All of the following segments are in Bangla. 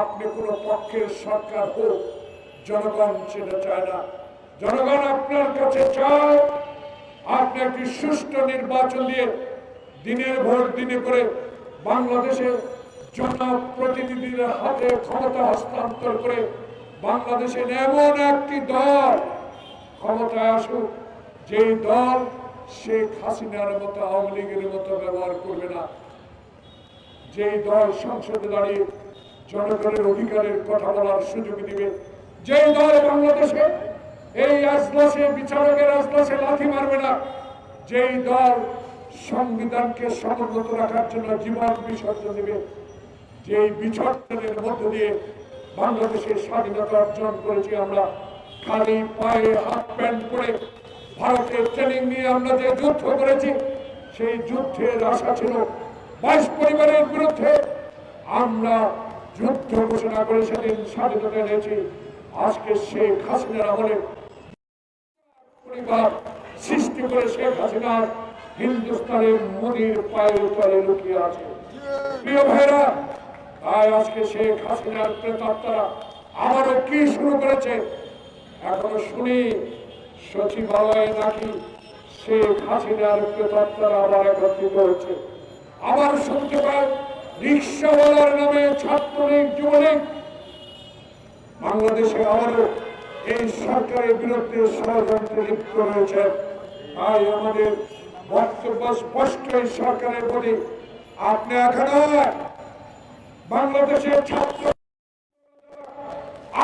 আপনি কোন পক্ষের সরকার হোক, জনগণ সেটা চায় না। জনগণ আপনার কাছে চায়, আপনি একটি সুষ্ঠু নির্বাচন দিয়ে দিনের ভোট দিনে করে বাংলাদেশে জনপ্রতিনিধিদের হাতে ক্ষমতা হস্তান্তর করে বাংলাদেশের এমন একটি দল ক্ষমতায় আসুক, যেই দল শেখ হাসিনার মতো, আওয়ামী লীগের মতো ব্যবহার করবে না। যেই দল সংসদে দাঁড়িয়ে জনগণের অধিকারের কথা বলার সুযোগ দিবে। যেই দল বাংলাদেশে এই আজলাসে বিচারকের আজলাসে লাথি মারবে না, যেই দল সংবিধানকে সমুন্নত রাখার জন্য জীবন বিসর্জন দেবে, যেই বিচর্জনের মধ্য দিয়ে বাংলাদেশের স্বাধীনতা অর্জন করেছি আমরা, খালি পায়ে হাফ প্যান্ট পরে ভারতের ট্রেনিং নিয়ে আমরা যে যুদ্ধ করেছি, সেই যুদ্ধের আশা ছিল বাইশ পরিবারের বিরুদ্ধে। আমরা যুদ্ধ ঘোষণা করে সেদিন স্বাধীনতা এনেছি আজকে শেখ হাসিনার আমলে পরিবার সৃষ্টি করে শেখ হাসিনার হিন্দুস্তানের মোদীর পায়ের তলে লুকিয়ে আছে। প্রিয় ভাইরা তাই আজকে শেখ হাসিনার প্রেতাত্মারা আবারও কি শুরু করেছে? এখনও শুনি, সচিবালয়ে নাকি শেখ হাসিনার প্রেতাত্মারা আবার একত্রিত হচ্ছে আবার শুনতে পাই রিক্সাওয়ালার নামে ছাত্রলীগ যুবলীগ। বাংলাদেশে আবারও এই সরকারের বিরুদ্ধে ষড়যন্ত্রে লিপ্ত রয়েছে। তাই আমাদের বক্তব্য স্পষ্ট এই সরকারের প্রতি। আপনি এখনও বাংলাদেশের ছাত্র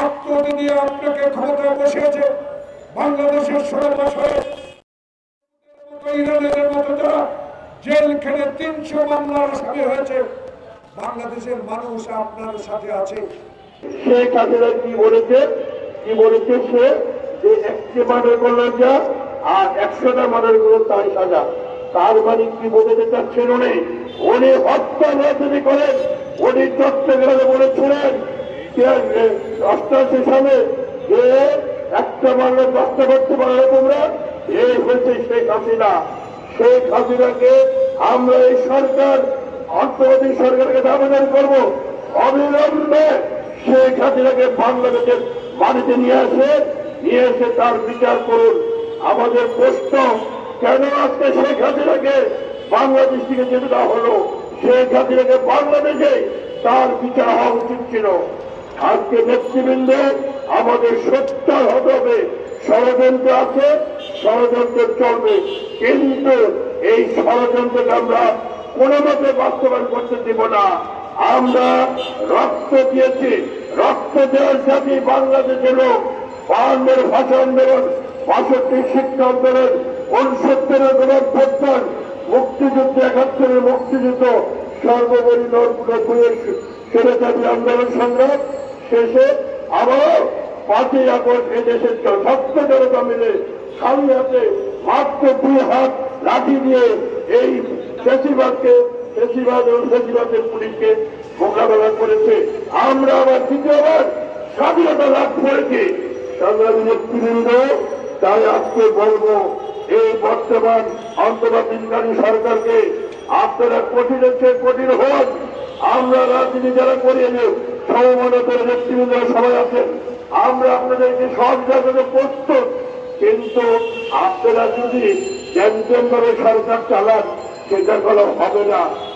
আত্মহত্যা দিয়ে আপনাকে ক্ষমতায় বসিয়েছে বাংলাদেশের ষোলো ইরানের মতো যারা জেল খেলে তিনশো মামলার আসামি হয়েছে। বাংলাদেশের মানুষ আপনার সাথে আছে। শেখ হাসিনা কি বলেছে? কি বলেছে সে? যে একটি মানের করলেন যা আর একশোটা মানের করলেন তাই সাজা তার মানে কি বোঝাতে চাচ্ছেন উনি? উনি হত্যা রাজনীতি করেন। উনি চট্টগ্রামে বলেছিলেন অষ্টাশি সালে যে একটা মানলে চর্চা করতে পারলে তোমরা, এই হচ্ছে শেখ হাসিনা। শেখ হাসিনাকে আমরা এই সরকার অর্থনৈতিক সরকারকে আবেদন করব। অবিলম্বে শেখ হাসিনাকে বাংলাদেশের বাড়িতে নিয়ে আসে নিয়ে এসে তার বিচার করুন। আমাদের প্রশ্ন, কেন আজকে শেখ হাসিনাকে বাংলাদেশ থেকে যেতে দেওয়া হলো? শেখ হাসিনাকে বাংলাদেশে তার বিচার হওয়া উচিত ছিল। আজকে নেতৃবৃন্দ আমাদের সত্যার হতে হবে। ষড়যন্ত্র আছে, ষড়যন্ত্র চলবে। কিন্তু এই ষড়যন্ত্রকে আমরা কোনো মতে বাস্তবায়ন করতে দিব না। আমরা রক্ত দিয়েছি। রক্ত দেওয়ার সাথে বাংলাদেশের লোক বাহান্নের ভাষা আন্দোলন, বাষট্টি শিক্ষা আন্দোলন, উনসত্তরের গণঅভ্যুত্থান, মুক্তিযুদ্ধ একাত্তরের মুক্তিযুদ্ধ সর্বোপরি নব্বইয়ের সেরেচারি আন্দোলন সংগ্রাম শেষে আবারও পাঁচই আগস্ট এদেশের ছাত্র জনতা মিলে সামনে হাতে মাত্র দুই হাত লাঠি দিয়ে এই বেশিরভাগকে, বেশিরভাগ এবং বেশিরভাগের পুলিশকে মোকাবেলা করেছে। আমরা আবার দ্বিতীয়বার স্বাধীনতা লাভ করেছি। সংগ্রামী নেতৃবৃন্দ, তাই আজকে বলব, এই বর্তমান অন্তর্বর্তীকালীন সরকারকে আপনারা কঠিনের চেয়ে কঠিন হন। আমরা রাজনীতি যারা করি সমমনতের নেতৃবৃন্দরা সবাই আছেন। আমরা আপনাদেরকে সহযোগিতা করতে প্রস্তুত। কিন্তু আপনারা যদি জ্ঞানভাবে সরকার চালান সেটা করা হবে না।